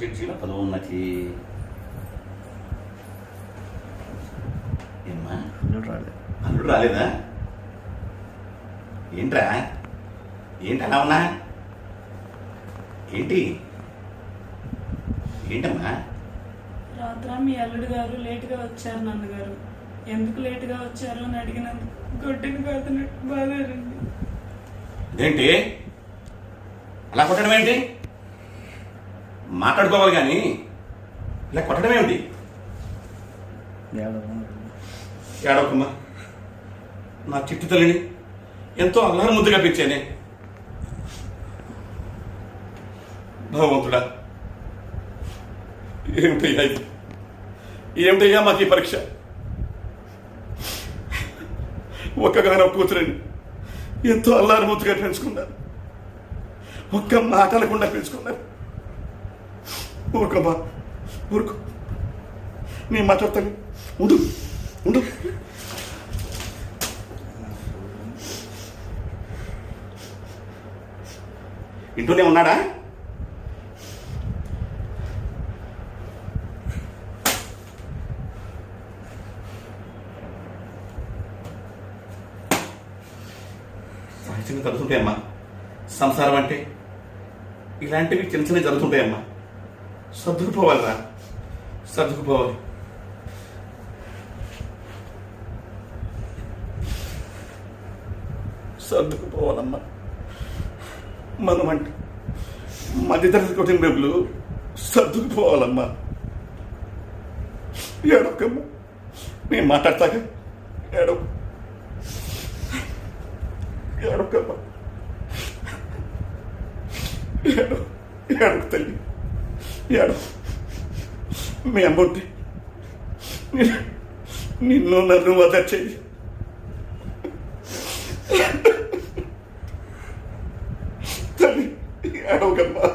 జడ్జీల పదోన్నతి ఏమ్మా అల్లుడు రాలేదా ఏంట్రా ఏంటి అలా ఉన్నా ఏంటి ఏంటమ్మా రాత్ర మీ అల్లుడు గారు లేటుగా వచ్చారు నాన్నగారు. ఎందుకు లేటుగా వచ్చారు అని అడిగినందుకు గొడ్డను పెడుతున్నట్టు బాగా ఏంటి అలా కొట్టడం ఏంటి? మాట్లాడుకోవాలి కానీ ఇలా కొట్టడం ఏమిటి? ఏడవ ఏడవకమ్మా. నా చిట్టి తల్లిని ఎంతో అల్లారు ముద్దుగా పెంచానే. భగవంతుడా ఏమిటయ్యా ఇది? ఏమిటయ్యా మాకు ఈ పరీక్ష? ఒక్కగానో కూతురని ఎంతో అల్లారు ముద్దుగా పెంచుకున్నారు. ఒక్క మాట అనకుండా పెంచుకున్నారు. ఊరుకోబా ఊరుకో. మా మాట్లాడతాను. ఉండు ఉండు. ఇంట్లోనే ఉన్నాడా? సహజంగా జరుగుతుంటాయమ్మా. సంసారం అంటే ఇలాంటివి చిన్న చిన్న జరుగుతుంటాయమ్మా. సర్దుకుపోవాలరా సర్దుకుపోవాలి సర్దుకుపోవాలమ్మా మనం అంటే మధ్యతరగతి కుటుంబీకులు సర్దుకుపోవాలమ్మా ఏడొక్కమ్మా నేను మాట్లాడతాక ఏడవ. ఏడొక్కమ్మా ఏడవ. ఏడొక తల్లి. ఏడో మీ అమ్ముంటే నిన్ను నన్ను మదర్ చెయ్యి. తల్లి ఏడవగమ్మా